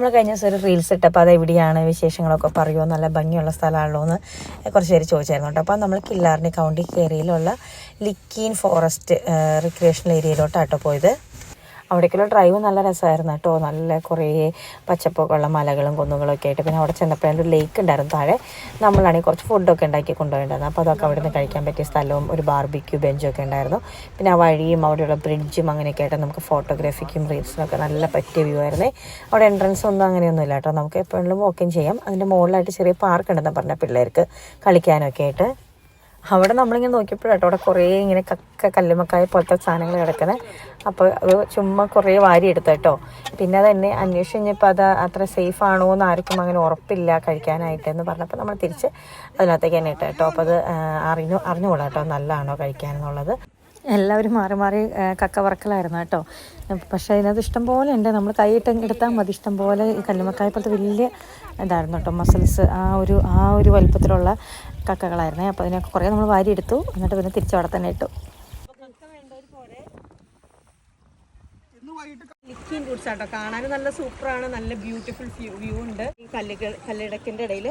നമ്മൾ കഴിഞ്ഞ ദിവസം ഒരു റീൽസ് ഇട്ടപ്പോൾ അത് എവിടെയാണ് വിശേഷങ്ങളൊക്കെ പറയുമോ നല്ല ഭംഗിയുള്ള സ്ഥലമാണല്ലോ എന്ന് കുറച്ച് പേര് ചോദിച്ചായിരുന്നു കേട്ടോ. അപ്പോൾ നമ്മൾ കില്ലാറിന്റെ കൗണ്ടി കയറിയിലുള്ള ലിക്കീൻ ഫോറസ്റ്റ് റിക്രിയേഷണൽ ഏരിയയിലോട്ടാട്ടോ പോയത്. അവിടേക്കുള്ള ഡ്രൈവ് നല്ല രസമായിരുന്നു കേട്ടോ. നല്ല കുറേ പച്ചപ്പൊക്കെ ഉള്ള മലകളും കുന്നുകളും ഒക്കെ ആയിട്ട്. പിന്നെ അവിടെ ചെന്നപ്പോഴും ഒരു ലേക്ക് ഉണ്ടായിരുന്നു. താഴെ നമ്മളാണെങ്കിൽ കുറച്ച് ഫുഡൊക്കെ ഉണ്ടാക്കി കൊണ്ടുപോയിട്ടുണ്ടായിരുന്നു. അപ്പോൾ അതൊക്കെ അവിടെ നിന്ന് കഴിക്കാൻ പറ്റിയ സ്ഥലവും ഒരു ബാർബിക്യൂ ബെഞ്ചൊക്കെ ഉണ്ടായിരുന്നു. പിന്നെ ആ വഴിയും അവിടെയുള്ള ബ്രിഡ്ജും അങ്ങനെയൊക്കെ ആയിട്ട് നമുക്ക് ഫോട്ടോഗ്രാഫിക്കും ഒക്കെ നല്ല പറ്റിയ വ്യൂ ആയിരുന്നേ. അവിടെ എൻട്രൻസ് ഒന്നും അങ്ങനെയൊന്നും ഇല്ല കേട്ടോ. നമുക്ക് എപ്പോഴും വാക്കിങ് ചെയ്യാം. അതിന്റെ മുകളിലായിട്ട് ചെറിയ പാർക്ക് ഉണ്ടെന്ന് പറഞ്ഞ പിള്ളേർക്ക് കളിക്കാനൊക്കെ ആയിട്ട്. അവിടെ നമ്മളിങ്ങനെ നോക്കിയപ്പോഴാട്ടോ അവിടെ കുറേ ഇങ്ങനെ കക്ക കല്ലുമക്കായ പോലത്തെ സാധനങ്ങൾ കിടക്കുന്നത് അപ്പോൾ അത് ചുമ്മാ കുറേ വാരി എടുത്തു കേട്ടോ. പിന്നെ അത് എന്നെ അന്വേഷിച്ച് കഴിഞ്ഞപ്പോൾ അത് അത്ര സേഫ് ആണോ എന്ന് ആർക്കും അങ്ങനെ ഉറപ്പില്ല കഴിക്കാനായിട്ട് എന്ന് പറഞ്ഞപ്പോൾ നമ്മൾ തിരിച്ച് അതിനകത്തേക്ക് തന്നെ ഇട്ടു അപ്പോൾ അത് അറിഞ്ഞു അറിഞ്ഞുകൊള്ളാം കേട്ടോ നല്ലതാണോ കഴിക്കാനെന്നുള്ളത്. എല്ലാവരും മാറി മാറി കക്ക വറക്കലായിരുന്നു കേട്ടോ. പക്ഷേ അതിനകത്ത് ഇഷ്ടം പോലെ ഉണ്ട്. നമ്മൾ കൈയിട്ട് എടുത്താൽ മതി. ഇഷ്ടം പോലെ ഈ കല്ലുമക്കായ പോലത്തെ വലിയ ഇതായിരുന്നു കേട്ടോ. മസിൽസ് ആ ഒരു ആ ഒരു വലുപ്പത്തിലുള്ള കക്കകളായിരുന്നു. അപ്പോൾ അതിനൊക്കെ കുറേ നമ്മൾ വാരി എടുത്തു. എന്നിട്ട് പിന്നെ തിരിച്ചു അവിടെ തന്നെ ഇട്ടു. കാണാനും നല്ല സൂപ്പറാണ് നല്ല ബ്യൂട്ടിഫുൾ വ്യൂ ഉണ്ട്. ഈ കല്ലുകൾ കല്ലിടക്കിന്റെ ഇടയിൽ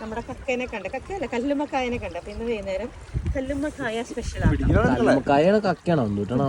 നമ്മുടെ കക്കേനെ കണ്ട് കക്കയല്ല കല്ലുമ്മക്കായനെ കണ്ട് അപ്പൊ ഇന്ന് വൈകുന്നേരം കല്ലുമ്മക്കായ സ്പെഷ്യലാണ് ആണ് കക്കയാണോ കിട്ടണോ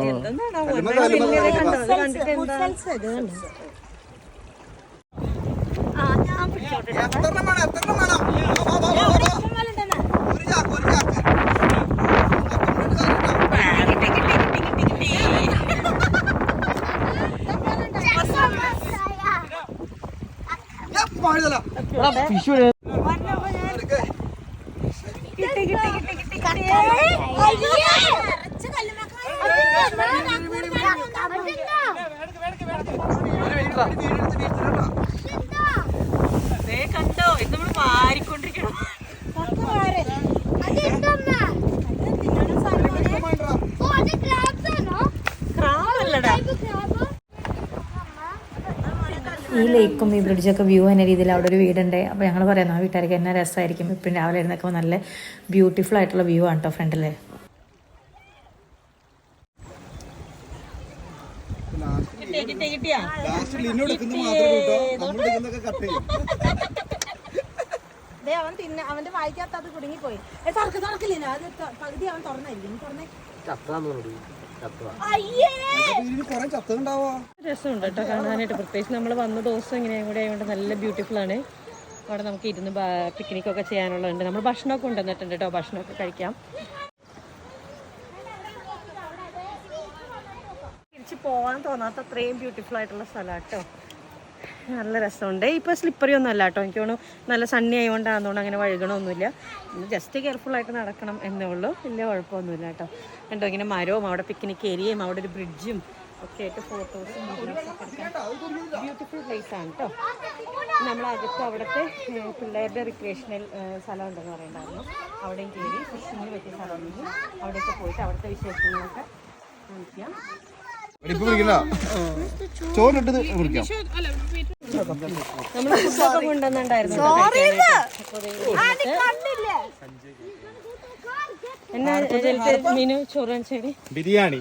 ഒരു വീട്ടിലാ ഈ ലേക്കും ഈ ബ്രിഡ്ജൊക്കെ വ്യൂ എന്ന രീതിയിൽ അവിടെ ഒരു വീടുണ്ട്. അപ്പോൾ ഞങ്ങൾ പറയുന്നു ആ വീട്ടുകാർക്ക് എന്നാ രസമായിരിക്കും? ഇപ്പം രാവിലെ ഇരുന്നൊക്കെ നല്ല ബ്യൂട്ടിഫുൾ ആയിട്ടുള്ള വ്യൂ ആണ് കേട്ടോ ഫ്രണ്ടിൽ ചെയ്യും അവൻ തിന്ന അവന്റെ വായിക്കാത്ത അത് കുടുങ്ങിപ്പോയി. തുറക്ക് തുറക്കില്ല അത് പകുതി അവൻ തുറന്നായിരിക്കും തുറന്നേ. രസമുണ്ട് കേട്ടോ കാണാനായിട്ട്. പ്രത്യേകിച്ച് നമ്മൾ വന്ന ദിവസം ഇങ്ങനെ കൂടെ ആയതുകൊണ്ട് നല്ല ബ്യൂട്ടിഫുൾ ആണ്. അവിടെ നമുക്ക് ഇരുന്ന് പിക്നിക് ഒക്കെ ചെയ്യാനുള്ളതുണ്ട്. നമ്മൾ ഭക്ഷണമൊക്കെ ഉണ്ടെന്നിട്ടുണ്ട് കേട്ടോ. ഭക്ഷണമൊക്കെ കഴിക്കാം. തിരിച്ച് പോകാൻ തോന്നാത്ത അത്രയും ബ്യൂട്ടിഫുൾ ആയിട്ടുള്ള സ്ഥലമാണ് കേട്ടോ. നല്ല രസമുണ്ട്. ഇപ്പോൾ സ്ലിപ്പറി ഒന്നും അല്ല കേട്ടോ എനിക്ക് തോന്നുന്നു നല്ല സണ്ണി ആയതുകൊണ്ടാണെന്നുകൊണ്ട് അങ്ങനെ വഴുകണമൊന്നുമില്ല. ജസ്റ്റ് കെയർഫുൾ ആയിട്ട് നടക്കണം എന്നേ ഉള്ളൂ. വലിയ കുഴപ്പമൊന്നുമില്ല കേട്ടോ കണ്ടോ ഇങ്ങനെ മരവും അവിടെ പിക്നിക് ഏരിയയും അവിടെ ഒരു ബ്രിഡ്ജും ഒക്കെ ആയിട്ട് ഫോട്ടോസും ബ്യൂട്ടിഫുൾ പ്ലേസ് ആണ് കേട്ടോ നമ്മളകത്ത് അവിടുത്തെ പിള്ളേരുടെ റിക്രിയേഷണൽ സ്ഥലം ഉണ്ടെന്ന് പറയുന്നുണ്ടായിരുന്നു. അവിടെയും കയറി ഫിഷിങ്ങിന് പറ്റിയ സ്ഥലമുണ്ടെങ്കിൽ അവിടെയൊക്കെ പോയിട്ട് അവിടുത്തെ വിശേഷങ്ങളൊക്കെ കാണിക്കാം. ചോറിട്ടത് മുറിക്കാം മീനു ചോറ് ബിരിയാണി.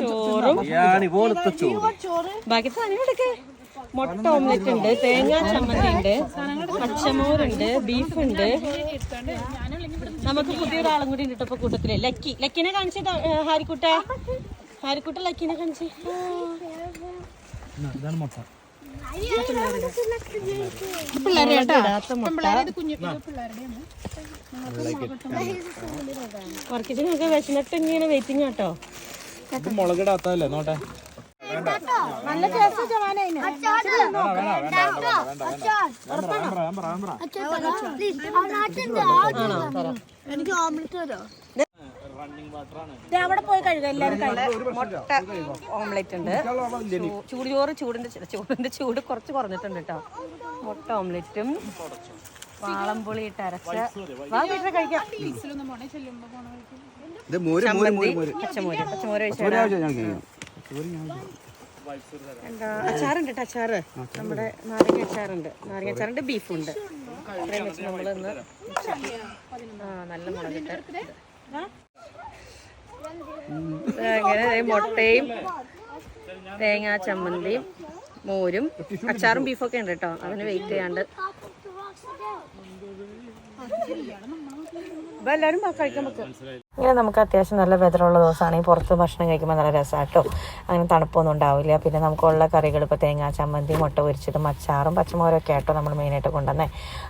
ചോറും ബാക്കി സാധനങ്ങളൊക്കെ മുട്ട ഓംലെറ്റ് ഉണ്ട് തേങ്ങാ ചമ്മന്തി ഉണ്ട് പച്ചമോറുണ്ട് ബീഫ് ഉണ്ട്. നമുക്ക് പുതിയൊരാളും കൂടി ഉണ്ട് ഇട്ടപ്പോ കൂട്ടത്തിൽ. ലക്കി ലക്കിനെ കാണിച്ചത് ഹാരിക്കുട്ടെ. ആരിക്കൂട്ട ലക്കിനെ കാണിച്ച് പിള്ളേരെ പിള്ളേരെ കുഞ്ഞു പിള്ളേരുടെയാണ് കുറച്ച് നിങ്ങൾക്ക് വിശന്നിട്ട് ഇങ്ങനെ വെയിറ്റിംഗ് മുളകിടാത്തല്ലേ നോട്ടെ നല്ല ടേസ്റ്റ് ജവാനായിന് എനിക്ക് ഓംലെറ്റ് തരോ അവിടെ പോയി കഴുകാം എല്ലാവരും കഴുകും. മുട്ട ഓംലെറ്റ് ഉണ്ട്. ചൂട് ചോറ് ചൂടിന്റെ ചു- ചോറിന്റെ ചൂട് കുറച്ച് കുറഞ്ഞിട്ടുണ്ട് കേട്ടോ മുട്ട ഓംലെറ്റും വാളംപുളി ഇട്ട് അരച്ച വാ വീട്ടിൽ കഴിക്കാം. ഇത് മോര് മോര് മോര് മോര്. പച്ചമോര് പച്ചമോര് എന്താ അച്ചാറുണ്ട് കേട്ടോ അച്ചാറ്. നമ്മുടെ നാരങ്ങ അച്ചാറുണ്ട്. നാരങ്ങ അച്ചാറുണ്ട് ബീഫുണ്ട്. അത്രയും വെച്ച് നമ്മളിന്ന് ആ നല്ല മുളകിട്ട് അങ്ങനെ മുട്ടയും തേങ്ങാ ചമ്മന്തിയും മോരും അച്ചാറും ബീഫൊക്കെ ഉണ്ട് കേട്ടോ. അതിന് വെയിറ്റ് ചെയ്യാണ്ട്. അപ്പൊ എല്ലാരും വാ, കഴിക്കാൻ പറ്റും. ഇങ്ങനെ നമുക്ക് അത്യാവശ്യം നല്ല വെതറുള്ള ദിവസമാണെങ്കിൽ പുറത്ത് ഭക്ഷണം കഴിക്കുമ്പോൾ നല്ല രസമാട്ടോ അങ്ങനെ തണുപ്പൊന്നും ഉണ്ടാവില്ല. പിന്നെ നമുക്കുള്ള കറികൾ ഇപ്പോൾ തേങ്ങാ ചമ്മന്തി മുട്ട പൊരിച്ചതും അച്ചാറും പച്ചമുളകൊക്കെ ആട്ടോ നമ്മൾ മെയിനായിട്ട് കൊണ്ടുവന്നേ.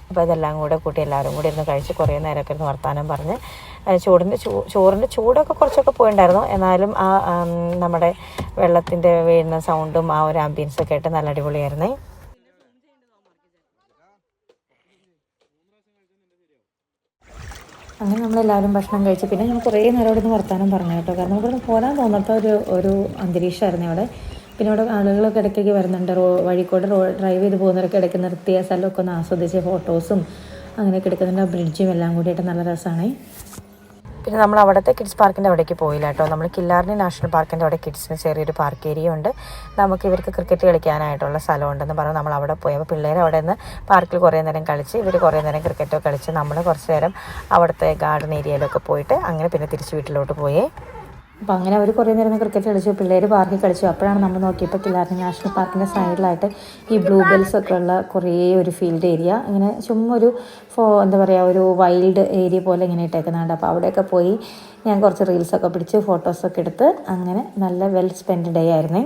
അപ്പോൾ ഇതെല്ലാം കൂടെ കൂട്ടി എല്ലാവരും കൂടി ഇരുന്ന് കഴിച്ച് കുറേ നേരമൊക്കെ ഇരുന്ന് വർത്താനം പറഞ്ഞ് ഏഹ് ചൂടിന്റെ ചൂ ചോറിന്റെ ചൂടൊക്കെ കുറച്ചൊക്കെ പോയിണ്ടായിരുന്നു. എന്നാലും ആ നമ്മുടെ വെള്ളത്തിന്റെ വീഴുന്ന സൗണ്ടും ആ ഒരു ആംബിയൻസൊക്കെ ആയിട്ട് നല്ല അടിപൊളിയായിരുന്നേ. അങ്ങനെ നമ്മളെല്ലാവരും ഭക്ഷണം കഴിച്ച് പിന്നെ ഞാൻ കുറേ നേരം അവിടെ നിന്ന് വർത്തമാനം പറഞ്ഞു കേട്ടോ. കാരണം നിന്ന് പോരാൻ തോന്നാത്ത ഒരു ഒരു അന്തരീക്ഷമായിരുന്നു അവിടെ. പിന്നെ ഇവിടെ ആളുകളൊക്കെ ഇടയ്ക്കൊക്കെ വരുന്നുണ്ട്. റോ വഴിക്കോട് റോ ഡ്രൈവ് ചെയ്ത് പോകുന്നവരൊക്കെ ഇടയ്ക്ക് നിർത്തിയ സ്ഥലമൊക്കെ ഒന്ന് ആസ്വദിച്ച് ഫോട്ടോസും അങ്ങനെയൊക്കെ എടുക്കുന്നുണ്ട്. ആ ബ്രിഡ്ജും എല്ലാം കൂടിയിട്ട് നല്ല രസമാണ്. പിന്നെ നമ്മൾ അവിടുത്തെ കിഡ്സ് പാർക്കിന്റെ അവിടേക്ക് പോയില്ല കേട്ടോ. നമ്മൾ കില്ലാർണി നാഷണൽ പാർക്കിന്റെ അവിടെ കിഡ്സിന് ചെറിയൊരു പാർക്ക് ഏരിയ ഉണ്ട്. നമുക്ക് ഇവർക്ക് ക്രിക്കറ്റ് കളിക്കാനായിട്ടുള്ള സ്ഥലമുണ്ടെന്ന് പറഞ്ഞ്. നമ്മൾ അവിടെ പോയി. അപ്പോൾ പിള്ളേർ അവിടെ നിന്ന് പാർക്കിൽ കുറേ നേരം കളിച്ച് ഇവർ കുറേ നേരം ക്രിക്കറ്റോ കളിച്ച് നമ്മൾ കുറച്ച് നേരം അവിടുത്തെ ഗാർഡൻ ഏരിയയിലൊക്കെ പോയിട്ട് അങ്ങനെ പിന്നെ തിരിച്ച് വീട്ടിലോട്ട് പോയേ. അപ്പോൾ അങ്ങനെ അവർ കുറേ നേരം ക്രിക്കറ്റ് കളിച്ചു പിള്ളേർ പാർക്കിൽ കളിച്ചു. അപ്പോഴാണ് നമ്മൾ നോക്കിയപ്പോൾ കിലാർണി നാഷണൽ പാർക്കിന്റെ സൈഡിലായിട്ട് ഈ ബ്ലൂ ബെൽസ് ഒക്കെ ഉള്ള കുറേ ഒരു ഫീൽഡ് ഏരിയ ഇങ്ങനെ ചുമ്മാ ഒരു ഫോ എന്താ പറയുക ഒരു വൈൽഡ് ഏരിയ പോലെ ഇങ്ങനെ ഇട്ടേക്കുന്നുണ്ട്. അപ്പോൾ അവിടെയൊക്കെ പോയി ഞാൻ കുറച്ച് റീൽസൊക്കെ പിടിച്ച് ഫോട്ടോസൊക്കെ എടുത്ത് അങ്ങനെ നല്ല വെൽ സ്പെൻഡ് ഡേ ആയിരുന്നേ.